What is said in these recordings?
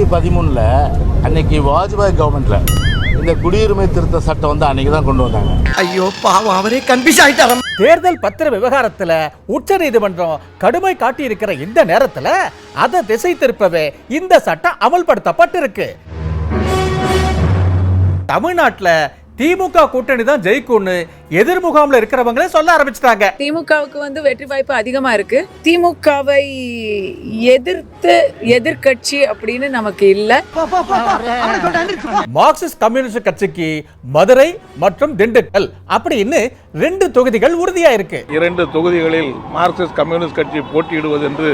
ரெண்டாயிரத்தி பதிமூணுல அன்னைக்கு வாஜ்பாய் கவர்மெண்ட்ல இந்த குடியுரிமை திருத்த சட்டம் வந்து அன்னைக்கு தான் கொண்டு வந்தாங்க. ஐயோ பாவம் அவரே கன்ஃபியூஸ் ஆயிட்டாராம் தேர்தல் பத்திர விவகாரத்துல உச்ச நீதிமன்றம் கடுமை காட்டி இருக்கிற இந்த நேரத்துல அதை திசை திருப்பவே இந்த சட்டம் அமல்படுத்தப்பட்டிருக்கு. தமிழ்நாட்டுல திமுக கூட்டணி தான் ஜெயிக்கும்னு எதிர் முகாம்ல இருக்கிறவங்களே சொல்ல ஆரம்பிச்சிட்டாங்க. திமுகவுக்கு வந்து வெற்றி வாய்ப்பு அதிகமா இருக்கு. திமுகவை எதிர்த்து எதிர்க்கட்சி அப்படின்னு நமக்கு இல்ல. மார்க்சிஸ்ட் கம்யூனிஸ்ட் கட்சிக்கு மதுரை மற்றும் திண்டுக்கல் அப்படின்னு ரெண்டு தொகுதிகள் உறுதியா இருக்கு. இரண்டு தொகுதிகளில் மார்க்சிஸ்ட் கம்யூனிஸ்ட் கட்சி போட்டியிடுவது என்று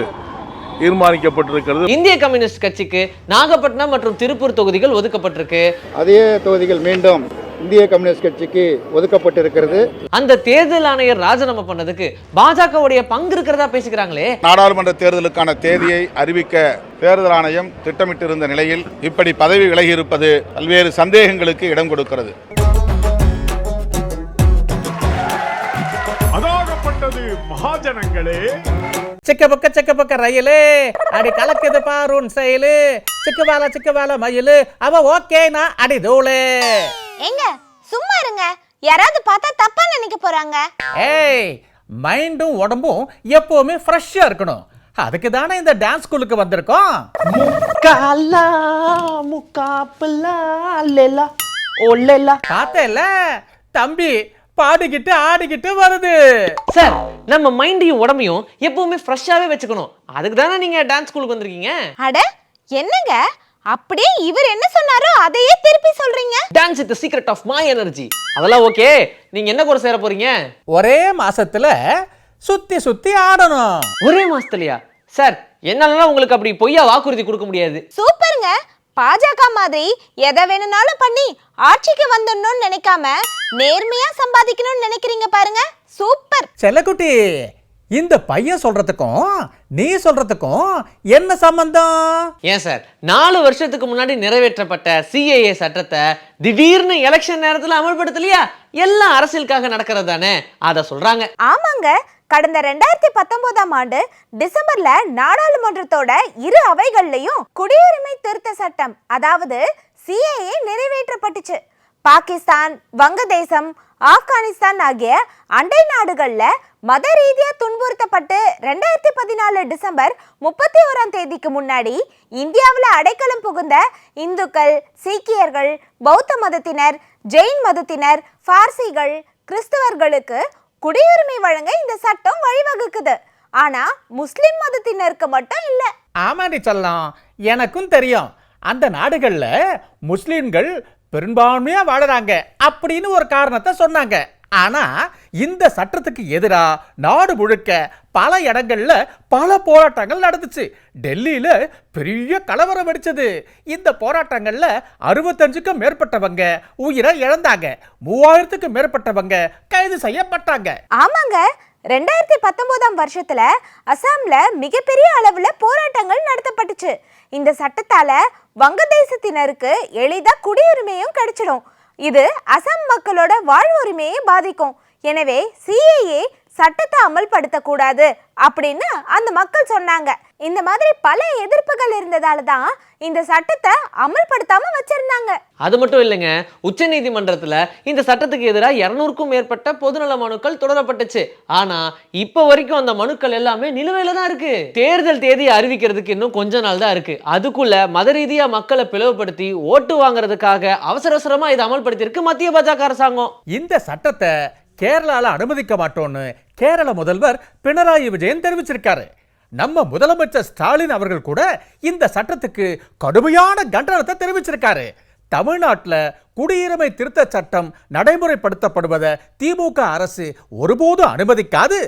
தீர்மானிக்கப்பட்டிருக்கிறது. இந்திய கம்யூனிஸ்ட் கட்சிக்கு நாகப்பட்டினம் மற்றும் திருப்பூர் தொகுதிகள் ஒதுக்கப்பட்டிருக்கு. அதே தொகுதிகள் மீண்டும் இந்திய கம்யூனிஸ்ட் கட்சிக்கு ஒதுக்கப்பட்டிருக்கிறது. அந்த தேர்தல் ஆணையர் ராஜினாமா பண்ணதுக்கு பாஜகவுடைய பங்கு இருக்கிறதா பேசிக்கிறாங்களே? நாடாளுமன்ற தேர்தலுக்கான தேதியை அறிவிக்க தேர்தல் ஆணையம் திட்டமிட்டிருந்த நிலையில் இப்படி பதவி விலகி இருப்பது பல்வேறு சந்தேகங்களுக்கு இடம் கொடுக்கிறது. அதாகப்பட்டது மகாஜனங்களே. சிக்க பக்க சிக்க பக்க ரயிலு. அடி கலக்குது பாருன் செயலு. சிக்கு வேலை சிக்கு வேலை மயிலு. அவ ஓகேனா அடி தூளு. ஏங்க சும்மா இருங்க. யாராவது பார்த்தா தப்பா நினைக்க போறாங்க. ஏய் மைண்டும் உடம்பும் எப்பவுமே ஃப்ரெஷ்ஷா இருக்கணும். அதுக்கு தானே இந்த டான்ஸ் ஸ்கூலுக்கு வந்திருக்கோம். காலா முக்காப்பலா லேலா ஓ பார்த்தேல்ல தம்பி பாடிக்கிட்டு ஆடிக்கிட்டு வருது. சார் நம்ம மைண்டையும் உடம்பையும் எப்பவுமே ஃப்ரெஷ்ஷாவே வச்சுக்கணும். அதுக்கு தானே நீங்க டான்ஸ் ஸ்கூலுக்கு வந்திருக்கீங்க? அட என்னங்க? அப்படியே இவர் என்ன சொன்னாரோ அதையே திருப்பி சொல்றீங்க? Dance is the secret of my energy அதெல்லாம் ஓகே நீங்க என்ன கூட சேர போறீங்க? ஒரே மாசத்துல சுத்தி சுத்தி ஆடணும். ஒரே மாசத்துலயா? சார் என்னாலலாம் உங்களுக்கு அப்படி பொய்யா வாக்குறுதி கொடுக்க முடியாது. சூப்பருங்க. பாஜக மாதிரி எதை வேணும்னாலும் பண்ணி ஆட்சிக்கு வந்துடணும்னு நினைக்காம நேர்மையா சம்பாதிக்கணும்னு நினைக்கிறீங்க பாருங்க. சூப்பர். செல்லக்குட்டி இந்த பையன் சொல்றதுக்கும் நீ சொல்றதுக்கும் என்ன சம்பந்தம்? ஏன் சார் நாலு வருஷத்துக்கு முன்னாடி நிறைவேற்றப்பட்ட சிஏஏ சட்டத்தை திடீர்னு எலெக்ஷன் நேரத்துல அமல்படுத்தலையா? எல்லாம் அரசியலுக்காக நடக்கிறது தானே? அதை சொல்றாங்க. ஆமாங்க. கடந்த ரெண்டாயிரத்தி பத்தொன்பதாம் ஆண்டு டிசம்பர்ல நாடாளுமன்றத்தோட இரு அவைகள்லயும் குடியுரிமை திருத்த சட்டம் அதாவது சிஏஏ நிறைவேற்றப்பட்டுச்சு. பாகிஸ்தான் வங்கதேசம் ஆப்கானிஸ்தான் ஆகிய அண்டை நாடுகளில் மத ரீதியா துன்புறுத்தப்பட்டு ரெண்டாயிரத்தி பதினாலு டிசம்பர் முப்பத்தி ஓராம் தேதிக்கு முன்னாடி இந்தியாவில் அடைக்கலம் புகுந்த இந்துக்கள் சீக்கியர்கள் பௌத்த மதத்தினர் ஜெயின் மதத்தினர் பார்சிகள் கிறிஸ்தவர்களுக்கு குடியுரிமை வழங்க இந்த சட்டம் வழிவகுக்குது. ஆனா முஸ்லிம் மதத்தினருக்கு மட்டும் இல்ல. ஆமாடி சொல்லலாம் எனக்கும் தெரியும். அந்த நாடுகள்ல முஸ்லிம்கள் பெரும்பான்மையா வாழறாங்க அப்படின்னு ஒரு காரணத்தை சொன்னாங்க. ஆனா இந்த சட்டத்துக்கு எதிராக நாடு முழுக்க பல இடங்கள்ல பல போராட்டங்கள் நடந்துச்சு. டெல்லியில பெரிய கலவரம் வெடிச்சது. இந்த போராட்டங்கள்ல அறுபத்தஞ்சுக்கும் மேற்பட்டவங்க உயிரை இழந்தாங்க. மூவாயிரத்துக்கும் மேற்பட்டவங்க கைது செய்யப்பட்டாங்க. ஆமாங்க. ரெண்டாயிரத்தி பத்தொன்பதாம் வருஷத்துல அசாம்ல மிகப்பெரிய அளவுல போராட்டங்கள் நடத்தப்பட்டுச்சு. இந்த சட்டத்தால வங்கதேசத்தினருக்கு எளிதா குடியுரிமையும் கிடைச்சிடும். இது அசாம் மக்களோட வாழ்வுரிமையை பாதிக்கும். எனவே சிஏஏ சட்டத்தை அமல்படுத்த கூடாது அப்படின்னு அந்த மக்கள் சொன்னாங்க. இந்த மாதிரி பல எதிர்ப்புகள் இருந்ததால தான் இந்த சட்டத்தை அமல்படுத்தாம வச்சிருந்தாங்க. அது மட்டும் இல்லைங்க உச்ச நீதிமன்றத்துல இந்த சட்டத்துக்கு எதிராக இருநூறுக்கும் மேற்பட்ட பொதுநல மனுக்கள் தொடரப்பட்டுச்சு. ஆனா இப்ப வரைக்கும் அந்த மனுக்கள் எல்லாமே நிலுவையில தான் இருக்கு. தேர்தல் தேதி அறிவிக்கிறதுக்கு இன்னும் கொஞ்ச நாள் தான் இருக்கு. அதுக்குள்ள மத ரீதியா மக்களை பிளவுபடுத்தி ஓட்டு வாங்குறதுக்காக அவசர அவசரமா இதை அமல்படுத்தியிருக்கு மத்திய பாஜக அரசாங்கம். இந்த சட்டத்தை கேரளால அனுமதிக்க மாட்டோம்னு கேரள முதல்வர் பினராயி விஜயன் தெரிவிச்சிருக்காரு. நம்ம முதலமைச்சர் ஸ்டாலின் அவர்கள் கூட இந்த சட்டத்துக்கு கடுமையான கண்டனத்தை தெரிவிச்சிருக்காரு. தமிழ்நாட்டில் குடியுரிமை திருத்த சட்டம் நடைமுறைப்படுத்தப்படுவதை திமுக அரசு ஒருபோதும் அனுமதிக்காது.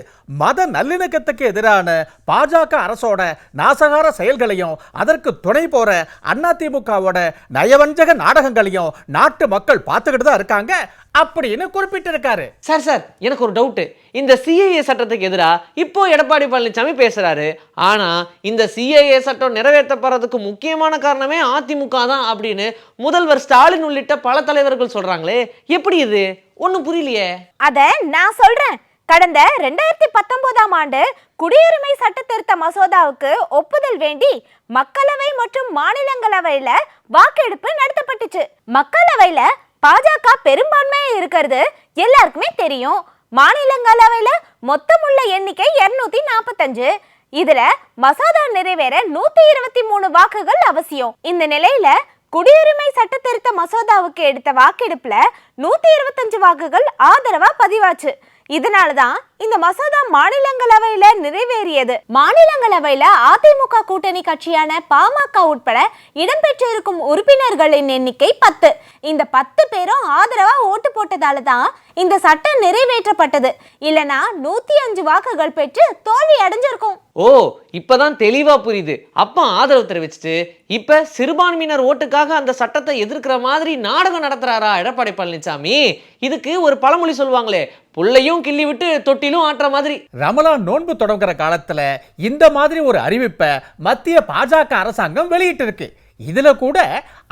மத நல்லிணக்கத்துக்கு எதிரான பாஜக அரசோட நாசகார செயல்களையும் அதற்கு துணை போற அதிமுகவோட நயவஞ்சக நாடகங்களையும் நாட்டு மக்கள் பார்த்துக்கிட்டு தான் இருக்காங்க அப்படின்னு குறிப்பிட்டிருக்காரு. சார் சார் எனக்கு ஒரு டவுட்டு இந்த சிஏஏ சட்டத்துக்கு எதிராக இப்போ எடப்பாடி பழனிசாமி பேசுறாரு. ஆனா இந்த சிஏஏ சட்டம் நிறைவேற்றப்படுறதுக்கு முக்கியமான காரணமே அதிமுக தான் அப்படின்னு முதல்வர் ஸ்டாலின் உள்ளிட்ட பல தலைவர்கள் சொல்றாங்களே எப்படி இது? ஒன்றும் புரியலையே. அத நான் சொல்றேன். கடந்த ரெண்டாயிரத்தி பத்தொன்பதாம் ஆண்டு குடியுரிமை சட்ட திருத்த மசோதாவுக்கு ஒப்புதல் வேண்டி மக்களவை மற்றும் மாநிலங்களவையில வாக்கெடுப்பு நடத்தப்பட்டுச்சு. மக்களவையில பாஜக பெரும்பான்மையா இருக்கிறது எல்லாருக்குமே தெரியும். மாநிலங்களவையில மொத்தமுள்ள எண்ணிக்கை இருநூத்தி நாற்பத்தஞ்சு இதுல மசோதா நிறைவேற நூத்தி இருபத்தி மூணு வாக்குகள் அவசியம். இந்த நிலையில குடியுரிமை சட்ட திருத்த மசோதாவுக்கு எடுத்த வாக்கெடுப்புல நூத்தி இருபத்தஞ்சு வாக்குகள் ஆதரவா பதிவாச்சு. இதனாலதான் இந்த மசோதா மாநிலங்களவையில நிறைவேறியது. மாநிலங்களவையில அதிமுக கூட்டணி கட்சியான பாமக உட்பட இடம்பெற்றிருக்கும் உறுப்பினர்களின் எண்ணிக்கை பத்து. இந்த பத்து பேரும் ஆதரவா ஓட்டு போட்டதால தான் இந்த சட்டம் நிறைவேற்றப்பட்டது. இல்லனா நூத்தி அஞ்சு வாக்குகள் பெற்று தோல்வி அடைஞ்சிருக்கும். ஓ இப்பதான் தெளிவா புரியுது. அப்பா ஆதரவு தெரிவிச்சுட்டு இப்ப சிறுபான்மையினர் ஓட்டுக்காக அந்த சட்டத்தை எதிர்க்கிற மாதிரி நாடகம் நடத்துறாரா எடப்பாடி பழனிசாமி? இதுக்கு ஒரு பழமொழி சொல்லுவாங்களே புள்ளையும் கிள்ளி விட்டு தொட்டிலும் ஆட்டுற மாதிரி. ரமலான் நோன்பு தொடங்குற காலத்துல இந்த மாதிரி ஒரு அறிவிப்பை மத்திய பாஜக அரசாங்கம் வெளியிட்டிருக்கு. இதுல கூட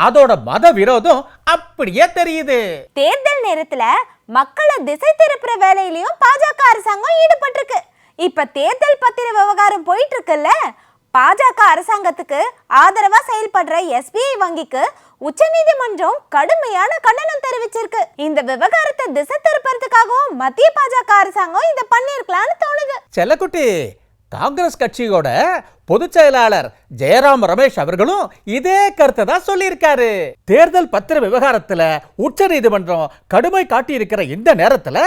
அதோட மத விரோதம் அப்படியே தெரியுது. தேர்தல் நேரத்துல மக்களை திசை திருப்புற வேலையிலயும் பாஜக அரசாங்கம் ஈடுபட்டிருக்கு. இப்ப தேர்தல் பத்திர விவகாரம் போயிட்டு இருக்குல்ல? பாஜக அரசாங்கத்துக்கு ஆதரவா செயல்படுற எஸ்பிஐ வங்கிக்கு உச்சநீதிமன்றம் கடுமையான கண்டனம் தெரிவிச்சிருக்கு. இந்த விவகாரத்தை திசை திருப்பறதுக்காகவும் மத்திய பாஜக அரசாங்கம் இதை பண்ணிருக்கலாம்னு தோணுது. செல்லக்குட்டி காங்கிரஸ் கட்சியோட பொதுச் செயலாளர் ஜெயராம் ரமேஷ் அவர்களும் இதே கருத்தை தான் சொல்லியிருக்காரு. தேர்தல் பத்திர விவகாரத்தில் உச்ச நீதிமன்றம் கடுமை காட்டியிருக்கிற இந்த நேரத்தில்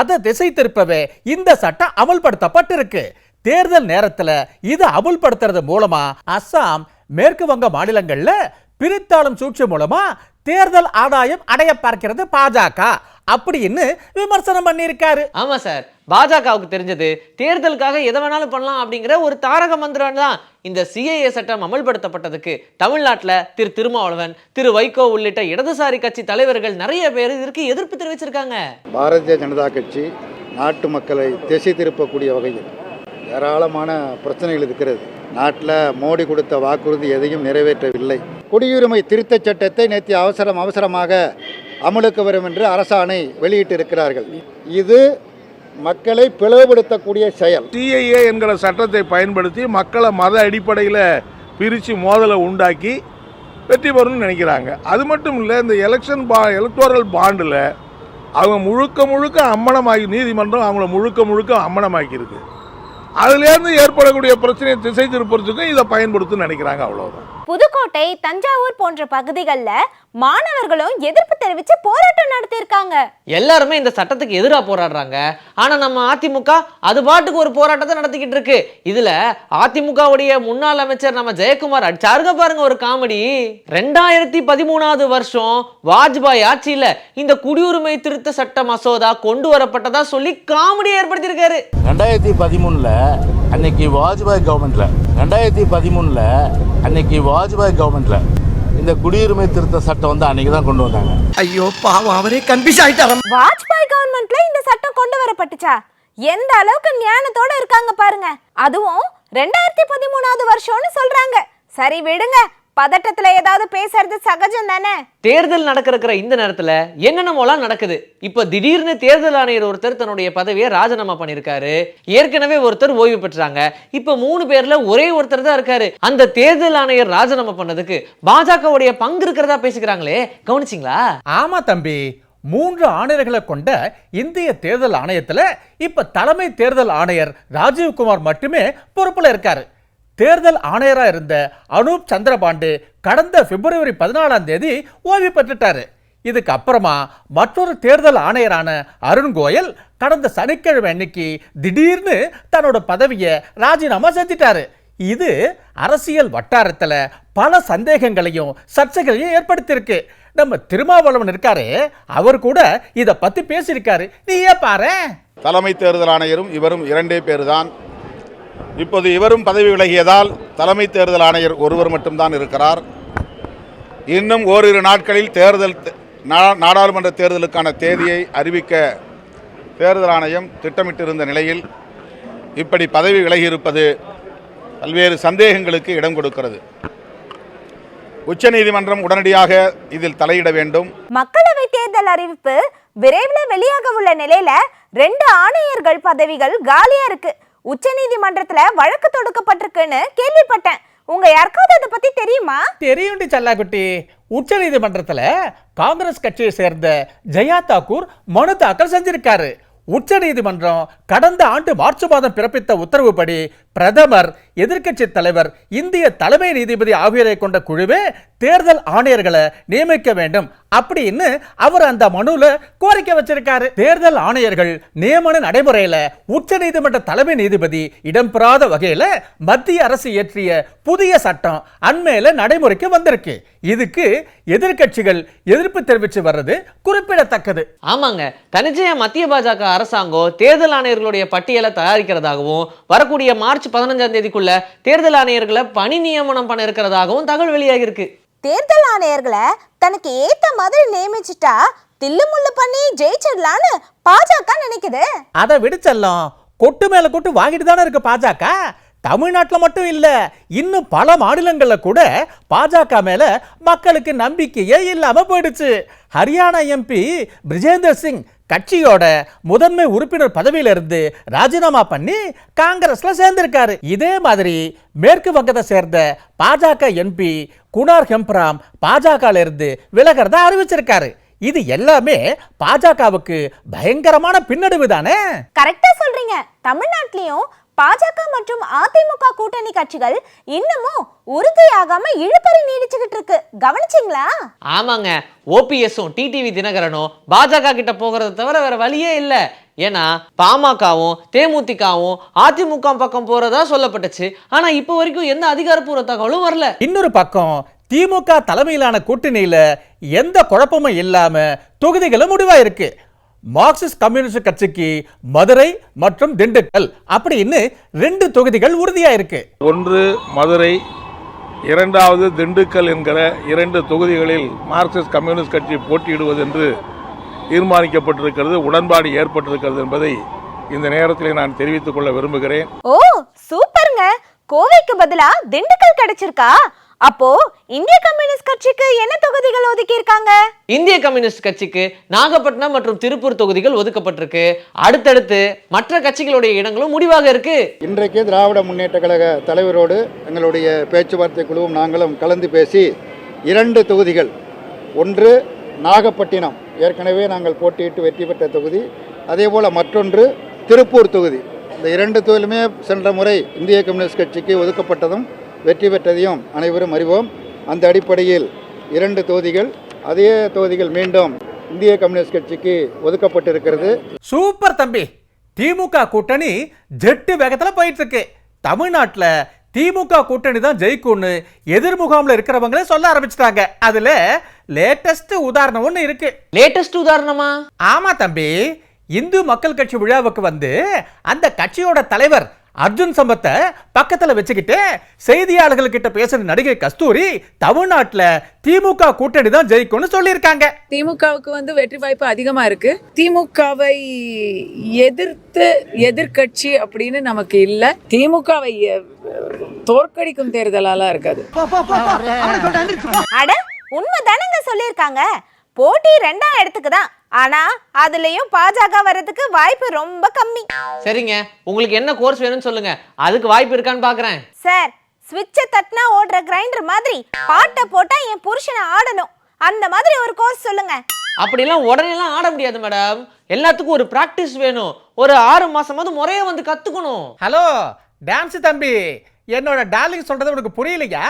அதை திசை திருப்பவே இந்த சட்டம் அமல்படுத்தப்பட்டிருக்கு. தேர்தல் நேரத்தில் இதை அமுல்படுத்துறது மூலமா அஸ்ஸாம் மேற்கு வங்க மாநிலங்களில் பிரித்தாளும் சூழ்ச்சி மூலமா தேர்தல் ஆதாயம் அடைய பார்க்கிறது பாஜக. அப்படின்னு விமர்சனம் பண்ணியிருக்காரு. ஆமா சார். பாஜகவுக்கு தெரிஞ்சது தேர்தலுக்காக எதை வேணாலும் பண்ணலாம் அப்படிங்கிற ஒரு தாரக மந்திரம் தான் இந்த சிஏஏ சட்டம் அமல்படுத்தப்பட்டதுக்கு தமிழ்நாட்டில் திரு திருமாவளவன் திரு வைகோ உள்ளிட்ட இடதுசாரி கட்சி தலைவர்கள் நிறைய பேர் இதற்கு எதிர்ப்பு தெரிவிச்சிருக்காங்க. பாரதிய ஜனதா கட்சி நாட்டு மக்களை திசை திருப்பக்கூடிய வகையில் ஏராளமான பிரச்சனைகள் இருக்கிறது. நாட்டில் மோடி கொடுத்த வாக்குறுதி எதையும் நிறைவேற்றவில்லை. குடியுரிமை திருத்தச் சட்டத்தை நேற்று அவசரம் அவசரமாக அமலுக்கு வரும் என்று அரசாணை வெளியிட்டிருக்கிறார்கள். இது மக்களை பிளவுபடுத்தக்கூடிய செயல். சிஐஏ என்கிற சட்டத்தை பயன்படுத்தி மக்களை மத அடிப்படையில் பிரித்து மோதலை உண்டாக்கி வெற்றி பெறணும்னு நினைக்கிறாங்க. அது மட்டும் இல்லை இந்த எலெக்ஷன் பா எலக்டோரல் பாண்டில் அவங்க முழுக்க முழுக்க அம்மனமாகி நீதிமன்றம் அவங்கள முழுக்க முழுக்க அம்மனமாக்கியிருக்கு. அதுலேருந்து ஏற்படக்கூடிய பிரச்சனையை திசை திருப்புறதுக்கும் இதை பயன்படுத்துன்னு நினைக்கிறாங்க அவ்வளோதான் புதுக்கோட்டை தஞ்சாவூர் போன்ற பகுதிகளில் மாணவர்களும் எதிர்ப்பு தெரிவித்து போராட்டம் நடத்தியிருக்காங்க. எல்லாருமே இந்த சட்டத்துக்கு எதிராக போராடுறாங்க. ஆனா நம்ம அதிமுக அது பாட்டுக்கு ஒரு போராட்டத்தை நடத்திக்கிட்டு இருக்கு. இதுல அதிமுகவுடைய முன்னாள் அமைச்சர் நம்ம ஜெயக்குமார் அடிச்சாருங்க பாருங்க ஒரு காமெடி. ரெண்டாயிரத்தி பதிமூணாவது வருஷம் வாஜ்பாய் ஆட்சியில இந்த குடியுரிமை திருத்த சட்ட மசோதா கொண்டு வரப்பட்டதா சொல்லி காமெடி ஏற்படுத்தியிருக்காரு. ரெண்டாயிரத்தி பதிமூணில் அன்னைக்கு வாஜ்பாய் கவர்மெண்ட்ல ரெண்டாயிரத்தி பதிமூணில் அன்னைக்கு வாஜ்பாய் கவர்மெண்ட்ல இந்த குடியுரிமை திருத்த சட்டம் வந்து அன்னைக்கு தான் கொண்டு வந்தாங்க. ஐயோ பாவம் அவரே கன்ஃபியூஸ் ஆயிட்டாரம் வாஜ்பாய் கவர்மெண்ட்ல இந்த சட்டம் கொண்டு வரப்பட்டுச்சா? எந்த அளவுக்கு ஞானத்தோட இருக்காங்க பாருங்க. அதுவும் ரெண்டாயிரத்தி பதிமூணாவது வருஷம்னு சொல்றாங்க. சரி விடுங்க. பதட்டத்துல ஏதாவது பேசுறது சகஜம் தானே? தேர்தல் நடக்கிற இந்த நேரத்துல என்னென்னமோலாம் நடக்குது? இப்ப திடீர்னு தேர்தல் ஆணையர் ஒருத்தர் தன்னுடைய பதவியை ராஜினாமா பண்ணிருக்காரு ஏற்கனவே ஒருத்தர் ஓய்வு பெற்றாங்க. இப்ப மூணு பேர்ல ஒரே ஒருத்தர் தான் இருக்காரு. அந்த தேர்தல் ஆணையர் ராஜினாமா பண்ணதுக்கு பாஜகவுடைய பங்கு இருக்கிறதா பேசிக்கிறாங்களே? கவனிச்சிங்களா? ஆமா தம்பி. மூன்று ஆணையர்களை கொண்ட இந்திய தேர்தல் ஆணையத்துல இப்ப தலைமை தேர்தல் ஆணையர் ராஜீவ்குமார் மட்டுமே பொறுப்புல இருக்காரு. தேர்தல் ஆணையராக இருந்த அனூப் சந்திரபாண்டு கடந்த பிப்ரவரி பதினாலாம் தேதி ஓய்வு பெற்றுட்டாரு. இதுக்கு அப்புறமா மற்றொரு தேர்தல் ஆணையரான அருண் கோயல் கடந்த சனிக்கிழமை அன்னைக்கு திடீர்னு தன்னோட பதவியை ராஜினாமா செஞ்சிட்டாரு. இது அரசியல் வட்டாரத்தில் பல சந்தேகங்களையும் சர்ச்சைகளையும் ஏற்படுத்தியிருக்கு. நம்ம திருமாவளவன் இருக்காரு அவர் கூட இதை பத்தி பேசியிருக்காரு. நீ ஏன் பாரு தலைமை தேர்தல் ஆணையரும் இவரும் இரண்டே பேர் தான் இப்போது இவரும் பதவி விலகியதால் தலைமை தேர்தல் ஆணையர் ஒருவர் மட்டும்தான் இருக்கிறார். இன்னும் ஓரிரு நாட்களில் தேர்தல் நாடாளுமன்ற தேர்தலுக்கான தேதியை அறிவிக்க தேர்தல் ஆணையம் திட்டமிட்டிருந்த நிலையில் இப்படி பதவி விலகியிருப்பது பல்வேறு சந்தேகங்களுக்கு இடம் கொடுக்கிறது. உச்சநீதிமன்றம் உடனடியாக இதில் தலையிட வேண்டும். மக்களவை தேர்தல் அறிவிப்பு விரைவில் வெளியாக உள்ள நிலையில ரெண்டு ஆணையர்கள் பதவிகள் காலியா இருக்கு. உச்சநீதிமன்றத்துல வழக்கு தொடுக்கப்பட்டிருக்குன்னு கேள்விப்பட்டேன். உங்க யாருக்காவது அதை பத்தி தெரியுமா? தெரியுண்டி சல்லாக்குட்டி. உச்ச நீதிமன்றத்துல காங்கிரஸ் கட்சியை சேர்ந்த ஜெயா தாக்கூர் மனு தாக்கல் செஞ்சிருக்காரு. உச்ச நீதிமன்றம் கடந்த ஆண்டு மார்ச் மாதம் பிறப்பித்த உத்தரவுப்படி பிரதமர் எதிர்க்கட்சி தலைவர் இந்திய தலைமை நீதிபதி ஆகியோரை கொண்ட குழுவே தேர்தல் ஆணையர்களை நியமிக்க வேண்டும் அப்படின்னு அவர் அந்த மனுல கோரிக்கை வச்சிருக்காரு. தேர்தல் ஆணையர்கள் நியமன நடைமுறையில உச்ச நீதிமன்ற தலைமை நீதிபதி இடம்பெறாத வகையில மத்திய அரசு இயற்றிய புதிய சட்டம் அண்மையில நடைமுறைக்கு வந்திருக்கு. இதுக்கு எதிர்க்கட்சிகள் எதிர்ப்பு தெரிவித்து வர்றது குறிப்பிடத்தக்கது. ஆமாங்க. தனிச்சையா மத்திய பாஜக அரசாங்கம் தேர்தல் ஆணையர்களுடைய பட்டியலை தயாரிக்கிறதாகவும் வரக்கூடிய மார்ச் பதினஞ்சாம் தேதிக்குள்ள தேர்தல் ஆணையர்களை பணி நியமனம் பண்ண இருக்கிறதாகவும் தகவல் வெளியாகி இருக்கு தேர்தல் ஆணையர்களை தனக்கு ஏத்த மாதிரி நியமிச்சிட்டா தில்லுமுள்ளு பண்ணி ஜெயிச்சிடலான்னு பாஜக நினைக்குது. அதை விடுச்செல்லாம் கொட்டு மேல கொட்டு வாங்கிட்டு தானே இருக்கு பாஜக. தமிழ்நாட்டில் மட்டும் இல்ல இன்னும் பல மாநிலங்கள்ல கூட பாஜக மேல மக்களுக்கு நம்பிக்கையே இல்லாம போயிடுச்சு. ஹரியானா எம்பி பிரிஜேந்தர் சிங் கட்சியோட முதன்மை உறுப்பினர் பதவியிலிருந்து ராஜினாமா பண்ணி காங்கிரஸ்ல சேர்ந்திருக்காரு. இதே மாதிரி மேற்கு வங்கத்தை சேர்ந்த பாஜக எம்பி குணார் ஹெம்ப்ராம் பாஜக இருந்து விலகிறத அறிவிச்சிருக்காரு. இது எல்லாமே பாஜகவுக்கு பயங்கரமான பின்னடைவு தானே? கரெக்டா சொல்றீங்க. தமிழ்நாட்டிலையும் பாஜக மற்றும் அதிமுக கூட்டணி கட்சிகள் இன்னமும் உறுதியாகாம இழுபறி நீடிச்சுக்கிட்டு இருக்கு. கவனிச்சிங்களா? ஆமாங்க. ஓபிஎஸும் டிடிவி தினகரனும் பாஜக கிட்ட போகிறத தவிர வேற வழியே இல்ல. ஏன்னா பாமகவும் தேமுதிகவும் அதிமுக பக்கம் போறதா சொல்லப்பட்டுச்சு. ஆனா இப்போ வரைக்கும் எந்த அதிகாரப்பூர்வ தகவலும் வரல. இன்னொரு பக்கம் திமுக தலைமையிலான கூட்டணியில எந்த குழப்பமும் இல்லாம தொகுதிகளும் முடிவாயிருக்கு மார்க்சிஸ்ட் கம்யூனிஸ்ட் கட்சிக்கு மதுரை மற்றும் திண்டுக்கல் அப்படின்னு ரெண்டு தொகுதிகள் உறுதியாயிருக்கு. ஒன்று மதுரை இரண்டாவது திண்டுக்கல் என்கிற இரண்டு தொகுதிகளில் மார்க்சிஸ்ட் கம்யூனிஸ்ட் கட்சி போட்டியிடுவது என்று தீர்மானிக்கப்பட்டிருக்கிறது உடன்பாடு ஏற்பட்டிருக்கிறது என்பதை இந்த நேரத்தில் நான் தெரிவித்துக் கொள்ள விரும்புகிறேன். ஓ சூப்பருங்க. கோவைக்கு பதிலா திண்டுக்கல் கிடைச்சிருக்கா? அப்போ இந்திய கம்யூனிஸ்ட் கட்சிக்கு என்ன தொகுதிகள் ஒதுக்கி இருக்காங்க இந்திய கம்யூனிஸ்ட் கட்சிக்கு நாகப்பட்டினம் மற்றும் திருப்பூர் தொகுதிகள் ஒதுக்கப்பட்டிருக்கு. அடுத்தடுத்து மற்ற கட்சிகளுடைய இடங்களும் முடிவாக இருக்கு. இன்றைக்கு திராவிட முன்னேற்ற கழக தலைவரோடு எங்களுடைய பேச்சுவார்த்தை குழுவும் நாங்களும் கலந்து பேசி இரண்டு தொகுதிகள். ஒன்று நாகப்பட்டினம். ஏற்கனவே நாங்கள் போட்டியிட்டு வெற்றி பெற்ற தொகுதி. அதேபோல் மற்றொன்று திருப்பூர் தொகுதி. இந்த இரண்டு தொகுதியிலுமே சென்ற முறை இந்திய கம்யூனிஸ்ட் கட்சிக்கு ஒதுக்கப்பட்டதும் வெற்றி பெற்றதையும் அனைவரும் அறிவோம். அந்த அடிப்படையில் இரண்டு தொகுதிகள் அதே தொகுதிகள் மீண்டும் இந்திய கம்யூனிஸ்ட் கட்சிக்கு ஒதுக்கப்பட்டிருக்கிறது. சூப்பர் தம்பி. திமுக கூட்டணி ஜெட்டு வேகத்துல போயிட்டு இருக்கு தமிழ்நாட்டுல திமுக கூட்டணி தான் ஜெயிக்கும்னு எதிர் முகாம்ல இருக்கிறவங்களே சொல்ல ஆரம்பிச்சிட்டாங்க. அதுல லேட்டஸ்ட் உதாரணம் ஒன்று இருக்கு. லேட்டஸ்ட் உதாரணமா? ஆமா தம்பி. இந்து மக்கள் கட்சி விழாவுக்கு வந்து அந்த கட்சியோட தலைவர் அர்ஜுன் சம்பத்தை பக்கத்துல வச்சுக்கிட்டு செய்தியாளர்கள் கிட்ட பேசுற நடிகை கஸ்தூரி தமிழ்நாட்டுல திமுக கூட்டணி தான் ஜெயிக்கும்னு சொல்லியிருக்காங்க. திமுகவுக்கு வந்து வெற்றி வாய்ப்பு அதிகமா இருக்கு. திமுகவை எதிர்த்து எதிர்க்கட்சி அப்படின்னு நமக்கு இல்ல. திமுகவை தோற்கடிக்கும் தேர்தலாலாம் இருக்காது. அட உண்மைதானங்க சொல்லியிருக்காங்க. போட்டி ரெண்டாம் இடத்துக்கு தான். ஆனா அதுலயும் பாஜக வர்றதுக்கு வாய்ப்பு ரொம்ப கம்மி. சரிங்க. உங்களுக்கு என்ன கோர்ஸ் வேணும்னு சொல்லுங்க. அதுக்கு வாய்ப்பு இருக்கான்னு பாக்குறேன். சார் ஸ்விட்சை தட்டினா ஓடுற கிரைண்டர் மாதிரி பாட்டை போட்டா என் புருஷனை ஆடணும். அந்த மாதிரி ஒரு கோர்ஸ் சொல்லுங்க. அப்படிலாம் உடனேலாம் ஆட முடியாது மேடம் எல்லாத்துக்கும் ஒரு பிராக்டிஸ் வேணும். ஒரு ஆறு மாசமாவது முறைய வந்து கத்துக்கணும். ஹலோ டான்ஸ் தம்பி. என்னோட டார்லிங் சொல்றது உனக்கு புரியலையா?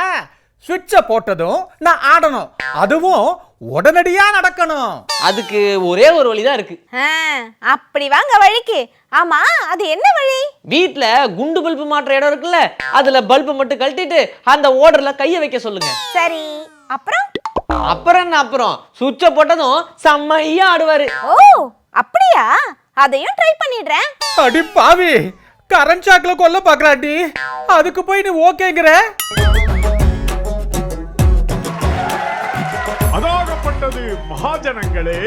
சுவிட்சை போட்டதும் நான் ஆடணும். அதுவும் உடனடியா நடக்கணும். அதுக்கு ஒரே ஒரு வழிதான் இருக்கு. ஆ, அப்படி வாங்க வழிக்கு. ஆமா அது என்ன வழி? வீட்ல குண்டு பல்பு மாற்ற இடம் இருக்குல்ல அதுல பல்பு மட்டும் கழட்டிட்டு அந்த ஓடர்ல கைய வைக்க சொல்லுங்க. சரி அப்புறம்? அப்புறம் என்ன அப்புறம்? சுவிட்ச போட்டதும் செம்மையா ஆடுவாரு. ஓ அப்படியா? அதையும் ட்ரை பண்ணிடுறேன். அடி பாவி கரண்ட் ஷாக்ல கொல்ல பாக்குறாட்டி. அதுக்கு போய் நீ ஓகேங்கிற? மகாஜனங்களே.